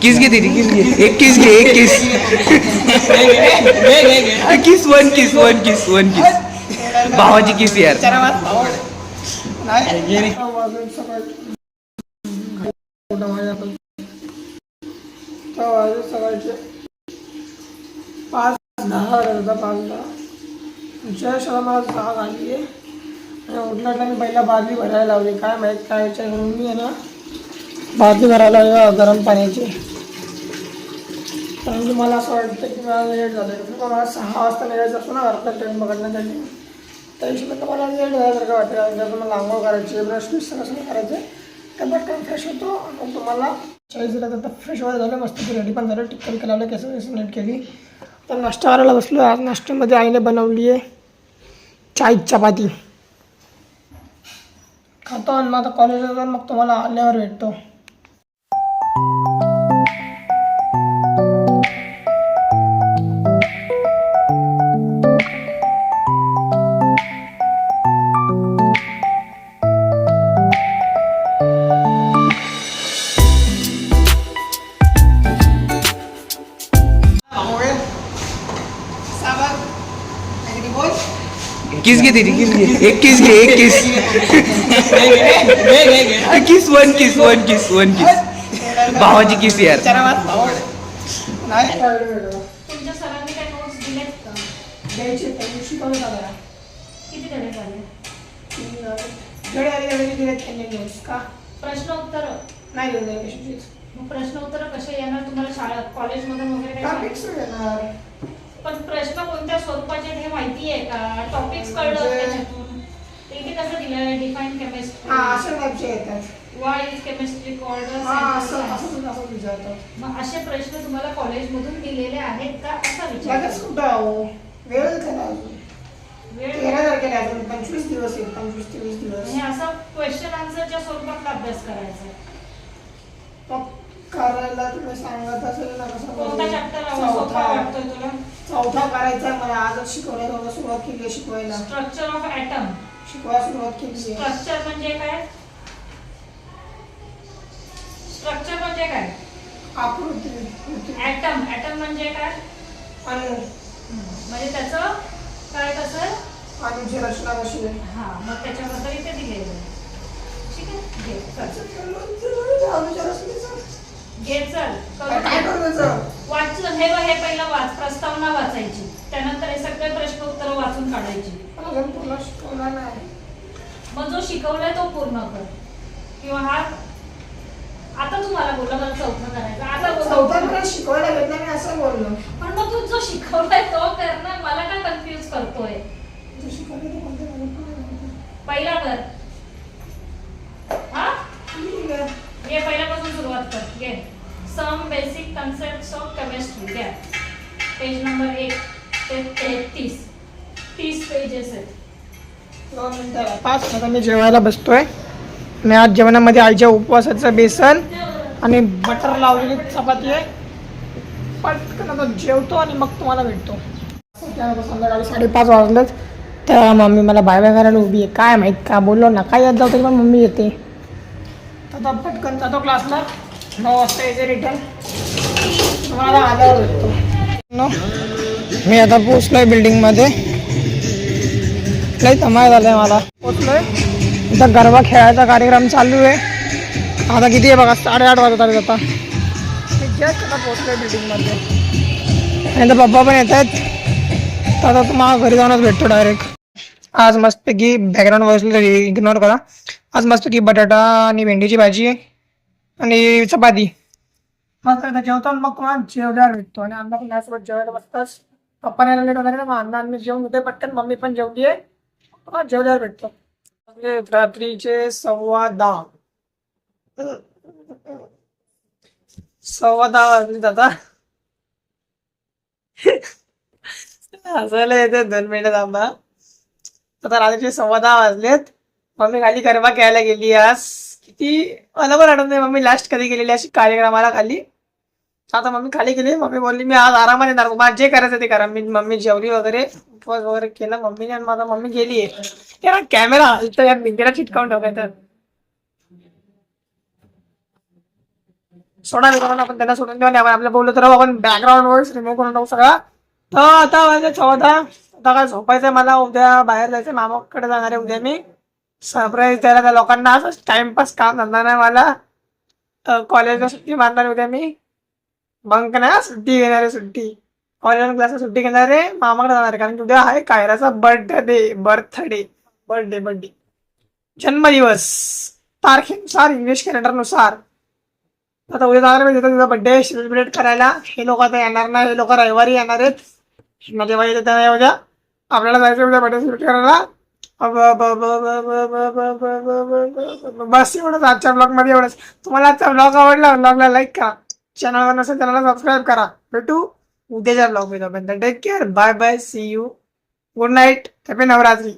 किस घे दीदी किस घे एक किस घे एक kiss kiss one kiss one kiss one kiss भावाची किस यार पाच दहा होता पाच दहा शाळा मला जाग आली आहे आणि मी पहिला बादली भरायला लावली काय माहीत काय विचार करून मी आहे ना बादली भरायला गरम पाण्याची कारण म्हणजे मला असं वाटतं की मला लेट झालं आहे मला सहा वाजता निघायचं असतो ना घरातला ट्रेन पकडण्यासाठी त्या हिशोबाने मला लेट झाल्यासारखं वाटतं. जसं मला आंघोळ करायची ब्रश बिश सगळं सगळं करायचं. तर पटकन फ्रेश होतो आणि तुम्हाला चाळीस दिला तर फ्रेश व्हायला झालं मस्त रेडी पण झालं. टिक्कल केलं केस वेस नीट केली. तर नाश्ता करायला बसलो आज नाश्त्यामध्ये आईने बनवली आहे चाय चपाती. खातो आणि मग आता कॉलेजला जाऊन मग तुम्हाला आल्यावर भेटतो. किस घे दीदी किस घे एक किस घे एक kiss? Kiss one kiss one kiss one kiss? भावाची किस यार? प्रश्न उत्तर. नाही प्रश्न उत्तर कसे येणार? तुम्हाला शाळा कॉलेजमधून वगैरे पण प्रश्न कोणत्या स्वरूपाचे हे माहिती आहे का? टॉपिक्स कळलं म्हणजे- त्याच्यातून. इथे कसं दिलं डिफाईन हा केमिस्ट्री असं टाईपचे येतात वाय इज केमिस्ट्री कॉल्ड हा असं असं असं विचारतात मग असे प्रश्न तुम्हाला कॉलेजमधून दिलेले आहेत का? असा विचार लगेच कुठं आहो वेळ त्याला अजून. वेळ? तेरा तारखेला अजून. पंचवीस दिवस आहेत. पंचवीस ते वीस दिवस. हे असं क्वेश्चन आन्सरच्या स्वरूपातला अभ्यास करायचा मग करायला तुम्ही सांगत असेल ना कसं कोणता चॅप्टर सोपा चौथा. वाटतोय तुला? चौथा करायचा आहे मला. आजच मला सुरुवात केली आहे शिकवायला. स्ट्रक्चर ऑफ ऍटम शिकवायला सुरुवात केली आहे. स्ट्रक्चर म्हणजे काय? स्ट्रक्चर म्हणजे काय? आकृती कृती, ऍटम ऍटम म्हणजे काय? अणु म्हणजे त्याचं काय कसं? अणुची रचना कशी आहे. हा मग त्याच्याबद्दल इथे दिलेलं आहे. ठीक आहे? घे चल. अणुच्या रचनेचं. घे चल. काय करू त्याचं? हे हे पहिलं वाच प्रस्तावना वाचायची. त्यानंतर हे सगळे प्रश्न उत्तर वाचून काढायची. अजून पूर्ण शिकवला नाही. मग जो शिकवलाय तो पूर्ण कर. किंवा हा आता तुम्हाला बोलला मला चौथा करायचा. आता. चौथा मला शिकवायला भेटला मी असं बोललो. पण मग तू जो शिकवलाय तो कर ना. मला काय कन्फ्युज करतोय? पहिला कर हा ठीक आहे. घे पहिल्यापासून सुरुवात कर घे some basic concept of chemistry घ्या पेज नंबर एक ते तेहतीस तीस. पेजेस आहेत. पाच आता मी जेवायला बसतोय. आणि आज जेवणामध्ये आईच्या उपवासाचं बेसन आणि बटर लावलेली चपाती आहे. पटकन आता जेवतो आणि मग तुम्हाला भेटतो. संध्याकाळी साडेपाच वाजलेत. तर मम्मी मला बाय बाय करायला उभी आहे. काय माहीत का बोललो ना काय येत जाऊ तरी पण मम्मी येते. आता पटकन जातो क्लासला नऊ वाजता रिटर्न तुम्हाला मी आता पोचलोय बिल्डिंगमध्ये लय धमाल झालंय मला. पोचलोय इथं गरबा खेळायचा कार्यक्रम चालू आहे. आता किती आहे बघा? साडेआठ वाजत आले आता. मी जस्ट आता पोचलोय बिल्डिंगमध्ये आणि तर पप्पा पण येत आहेत. तर आता तुम्हाला घरी जाऊनच भेटतो डायरेक्ट आज मस्तपैकी बॅकग्राऊंड वॉइस इग्नोर करा. आज मस्तपैकी बटाटा आणि भेंडीची भाजी आणि चपाती. मस्त आता जेवतो आणि मग तुम्हाला जेवल्यावर भेटतो. आणि अण्णा पण माझ्यासोबत जेवायला बसताच. पप्पा नाही लेट वगैरे ना मग अण्णा आणि मी जेवून होते पटकन मम्मी पण जेवली आहे जेवल्यावर भेटतो. म्हणजे रात्रीचे सव्वा दहा. सव्वा दहा वाजले दादा. हसायला येते दोन मिनिटं थांबा. आता रात्रीचे सव्वा दहा वाजलेत. मम्मी खाली गरबा खेळायला गेली आज. किती? मला पण आठवत नाही मम्मी लास्ट कधी गेलेली अशी कार्यक्रमाला खाली. आता मम्मी खाली गेली मम्मी बोलली मी आज आरामाने येणार मला जे करायचं ते करा. मी मम्मी जेवली वगैरे उपवास वगैरे केला मम्मीने आणि माझा मम्मी गेली. आहे यार कॅमेरा हलतो यार भिंतीला चिटकावून ठेवायचं सोडा मित्रांनो आपण त्यांना सोडून देऊ नाही आपण आपल्या बोललो तर आपण बॅकग्राऊंड वॉइस रिमूव्ह करून टाकू सगळा. तर आता वाजले चौदा. आता काय झोपायचं मला उद्या बाहेर जायचं मामाकडे जाणार आहे उद्या मी. सरप्राईज द्यायला त्या लोकांना असं टाइमपास काम धंदा नाही मला. कॉलेजला सुट्टी मारणार उद्या मी. बंक नाही सुट्टी घेणार आहे सुट्टी. कॉलेज क्लासला सुट्टी घेणार आहे मामाकडे जाणार आहे. कारण की उद्या आहे कायराचा बर्थडे बर्थडे बर्थडे बर्थडे जन्मदिवस. तारखेनुसार इंग्लिश कॅलेंडरनुसार आता उद्या जाणार मी तिथं बर्थडे सेलिब्रेट करायला. हे लोक आता येणार नाही हे लोक रविवारी येणार आहेत. माझ्या बाई उद्या आपल्याला जायचं उद्या बर्थडे सेलिब्रेट करायला. बस एवढंच आजच्या ब्लॉगमध्ये एवढंच. तुम्हाला आजचा ब्लॉग आवडला ब्लॉगला लाईक करा. चॅनलवर नसेल चॅनलला सबस्क्राईब करा. भेटू उद्याच्या ब्लॉगमध्ये. Take care bye bye see you good night happy Navratri